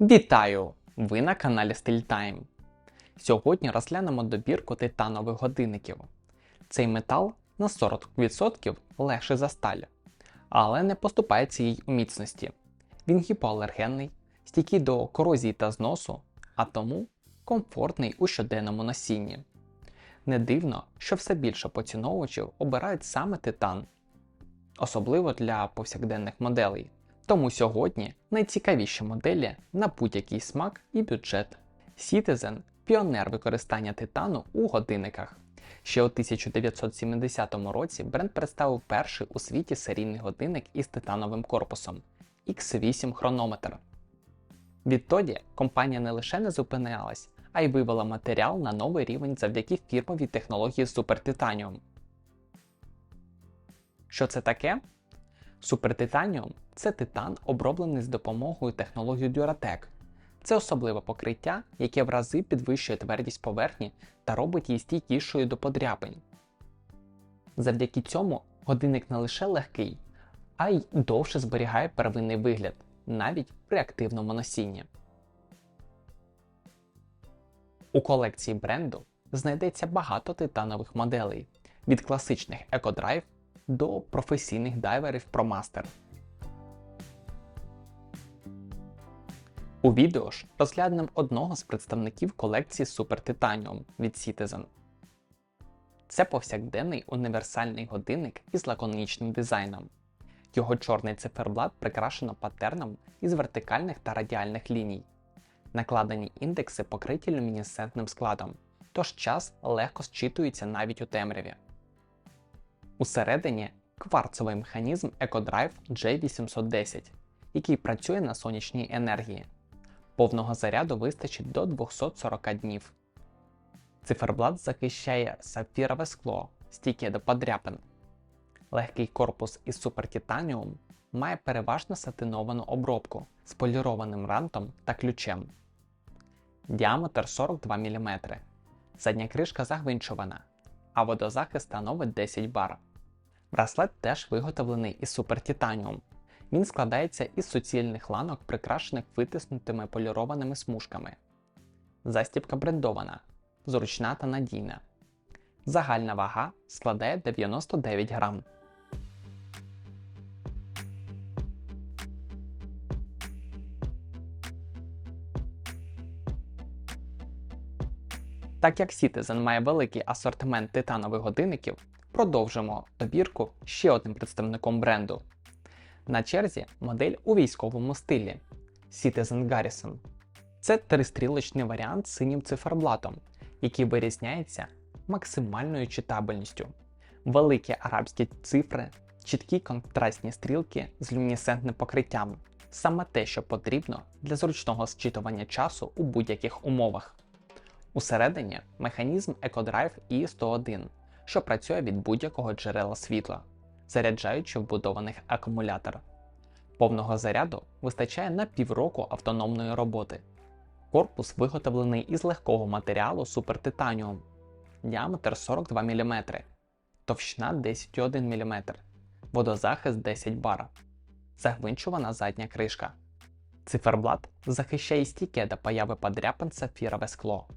Вітаю! Ви на каналі StyleTime. Сьогодні розглянемо добірку титанових годинників. Цей метал на 40% легший за сталь, але не поступається їй у міцності. Він гіпоалергенний, стійкий до корозії та зносу, а тому комфортний у щоденному носінні. Не дивно, що все більше поціновувачів обирають саме титан, особливо для повсякденних моделей. Тому сьогодні найцікавіші моделі на будь-який смак і бюджет. Citizen – піонер використання титану у годинниках. Ще у 1970 році бренд представив перший у світі серійний годинник із титановим корпусом X8 хронометр. Відтоді компанія не лише не зупинялась, а й вивела матеріал на новий рівень завдяки фірмовій технології Titanium. Що це таке? Супертитаніум це титан, оброблений з допомогою технології Duratec. Це особливе покриття, яке в рази підвищує твердість поверхні та робить її стійкішою до подряпин. Завдяки цьому годинник не лише легкий, а й довше зберігає первинний вигляд, навіть при активному носінні. У колекції бренду знайдеться багато титанових моделей від класичних EcoDrive до професійних дайверів ProMaster. У відео ж розглянемо одного з представників колекції Super Titanium від Citizen. Це повсякденний універсальний годинник із лаконічним дизайном. Його чорний циферблат прикрашено патерном із вертикальних та радіальних ліній. Накладені індекси покриті люмінесцентним складом, тож час легко зчитується навіть у темряві. Усередині кварцевий механізм EcoDrive J810, який працює на сонячній енергії. Повного заряду вистачить до 240 днів. Циферблат захищає сапфірове скло, стійке до подряпин. Легкий корпус із Titanium має переважно сатиновану обробку з полірованим рантом та ключем. Діаметр 42 мм. Задня кришка загвинчувана, а водозахист становить 10 бар. Браслет теж виготовлений із Titanium. Він складається із суцільних ланок, прикрашених витиснутими полірованими смужками. Застібка брендована, зручна та надійна. Загальна вага складає 99 грам. Так як Citizen має великий асортимент титанових годинників, продовжимо добірку ще одним представником бренду. На черзі модель у військовому стилі Citizen Garrison. Це тристрілочний варіант з синім циферблатом, який вирізняється максимальною читабельністю. Великі арабські цифри, чіткі контрастні стрілки з люмінесцентним покриттям саме те, що потрібно для зручного зчитування часу у будь-яких умовах. Усередині механізм EcoDrive i101, що працює від будь-якого джерела світла, заряджаючи вбудованих акумулятор. Повного заряду вистачає на півроку автономної роботи. Корпус виготовлений із легкого матеріалу Titanium, діаметр 42 мм, товщина 10,1 мм, водозахист 10 бар, загвинчувана задня кришка. Циферблат захищає стійке до появи подряпин сапфірове скло.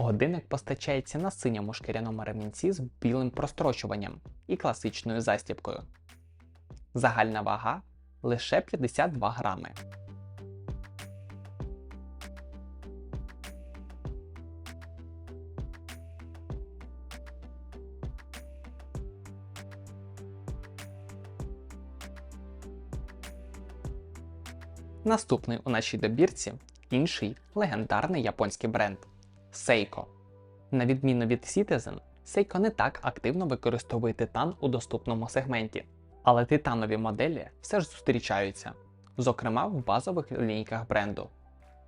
Годинник постачається на синьому шкіряному ремінці з білим прострочуванням і класичною застібкою. Загальна вага лише 52 грами. Наступний у нашій добірці інший легендарний японський бренд Seiko. На відміну від Citizen, Seiko не так активно використовує титан у доступному сегменті, але титанові моделі все ж зустрічаються, зокрема в базових лінійках бренду.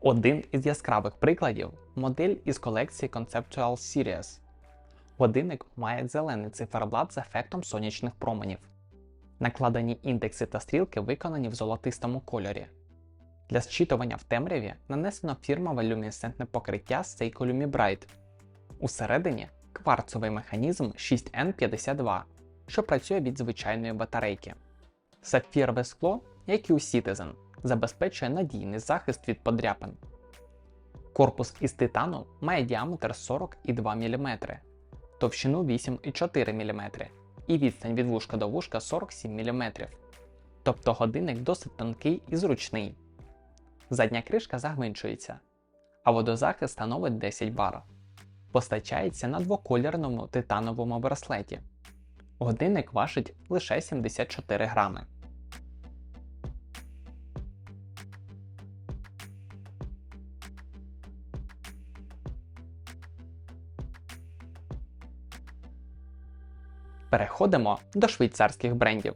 Один із яскравих прикладів модель із колекції Conceptual Series. Годинник має зелений циферблат з ефектом сонячних променів. Накладені індекси та стрілки виконані в золотистому кольорі. Для зчитування в темряві нанесено фірмове люмінесцентне покриття Seiko Lumibright. Усередині кварцовий механізм 6N52, що працює від звичайної батарейки. Сапфірове скло, як і у Citizen, забезпечує надійний захист від подряпин. Корпус із титану має діаметр 40,2 мм, товщину 8,4 мм і відстань від вушка до вушка 47 мм. Тобто годинник досить тонкий і зручний. Задня кришка загвинчується, а водозахист становить 10 бар. Постачається на двоколірному титановому браслеті. Годинник важить лише 74 грами. Переходимо до швейцарських брендів.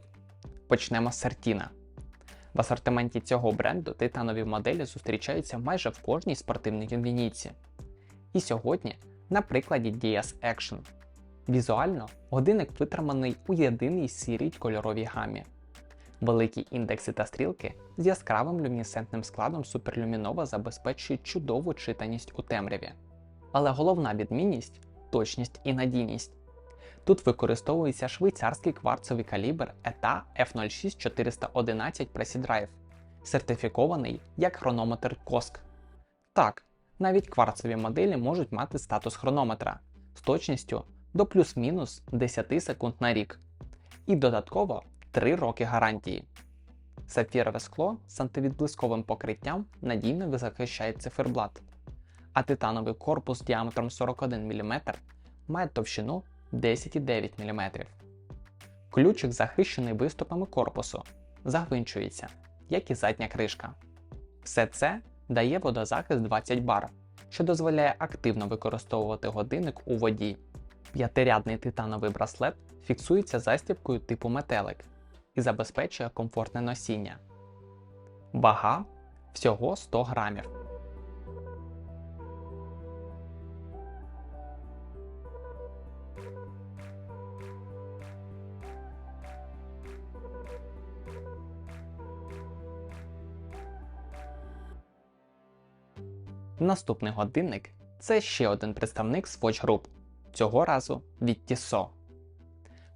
Почнемо з Сертіна. В асортименті цього бренду титанові моделі зустрічаються майже в кожній спортивній лінійці. І сьогодні на прикладі Dias Action. Візуально годинник витриманий у єдиній сірій кольоровій гамі. Великі індекси та стрілки з яскравим люмінесцентним складом суперлюмінова забезпечують чудову читаність у темряві. Але головна відмінність точність і надійність. Тут використовується швейцарський кварцовий калібр ETA F06411 Presi Drive, сертифікований як хронометр COSC. Так, навіть кварцеві моделі можуть мати статус хронометра з точністю до плюс-мінус 10 секунд на рік. І додатково 3 роки гарантії. Сапфірове скло з антивідблисковим покриттям надійно захищає циферблат, а титановий корпус діаметром 41 мм має товщину 10,9 мм. Ключик захищений виступами корпусу, загвинчується, як і задня кришка. Все це дає водозахист 20 бар, що дозволяє активно використовувати годинник у воді. П'ятирядний титановий браслет фіксується застібкою типу метелик і забезпечує комфортне носіння. Вага всього 100 грамів. Наступний годинник це ще один представник Swatch Group, цього разу від Tissot.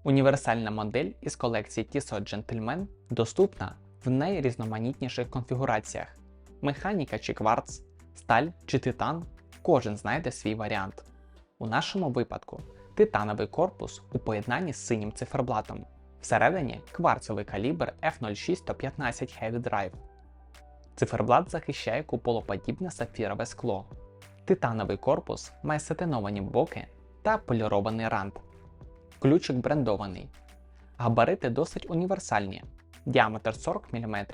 Універсальна модель із колекції Tissot Gentleman доступна в найрізноманітніших конфігураціях: механіка чи кварц, сталь чи титан, кожен знайде свій варіант. У нашому випадку титановий корпус у поєднанні з синім циферблатом. Всередині кварцовий калібр F06115 Heavy Drive. Циферблат захищає куполоподібне сапфірове скло. Титановий корпус має сатиновані боки та полірований рант. Ключик брендований. Габарити досить універсальні. Діаметр 40 мм,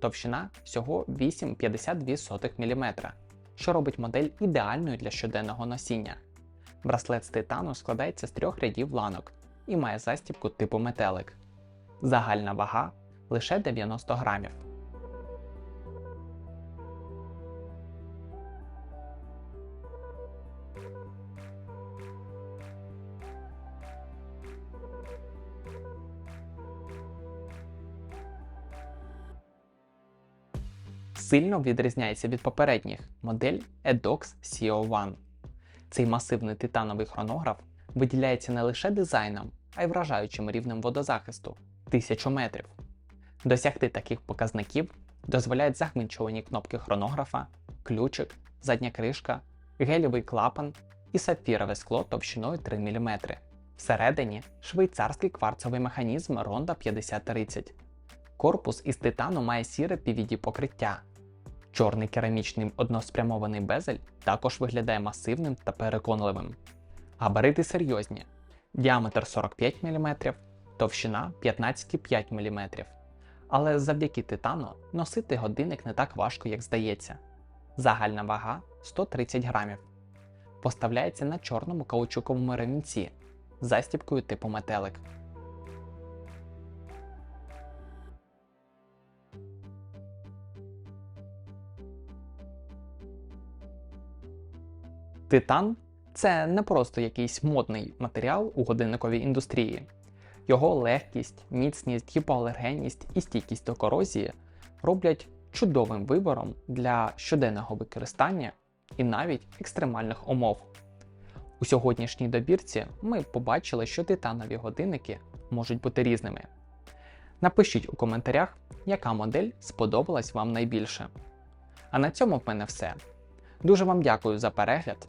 товщина всього 8,52 мм, що робить модель ідеальною для щоденного носіння. Браслет з титану складається з трьох рядів ланок і має застібку типу метелик. Загальна вага лише 90 грамів. Сильно відрізняється від попередніх модель Edox CO1. Цей масивний титановий хронограф виділяється не лише дизайном, а й вражаючим рівнем водозахисту 1000 метрів. Досягти таких показників дозволяють загмінчувані кнопки хронографа, ключик, задня кришка, гелєвий клапан і сапфірове скло товщиною 3 мм. Всередині швейцарський кварцовий механізм Ronda 5030. Корпус із титану має сіре PVD покриття. Чорний керамічний односпрямований безель також виглядає масивним та переконливим. Габарити серйозні. Діаметр 45 мм, товщина 15,5 мм. Але завдяки титану носити годинник не так важко, як здається. Загальна вага 130 грамів. Поставляється на чорному каучуковому ремінці з застібкою типу метелик. Титан це не просто якийсь модний матеріал у годинниковій індустрії. Його легкість, міцність, гіпоалергенність і стійкість до корозії роблять чудовим вибором для щоденного використання і навіть екстремальних умов. У сьогоднішній добірці ми побачили, що титанові годинники можуть бути різними. Напишіть у коментарях, яка модель сподобалась вам найбільше. А на цьому в мене все. Дуже вам дякую за перегляд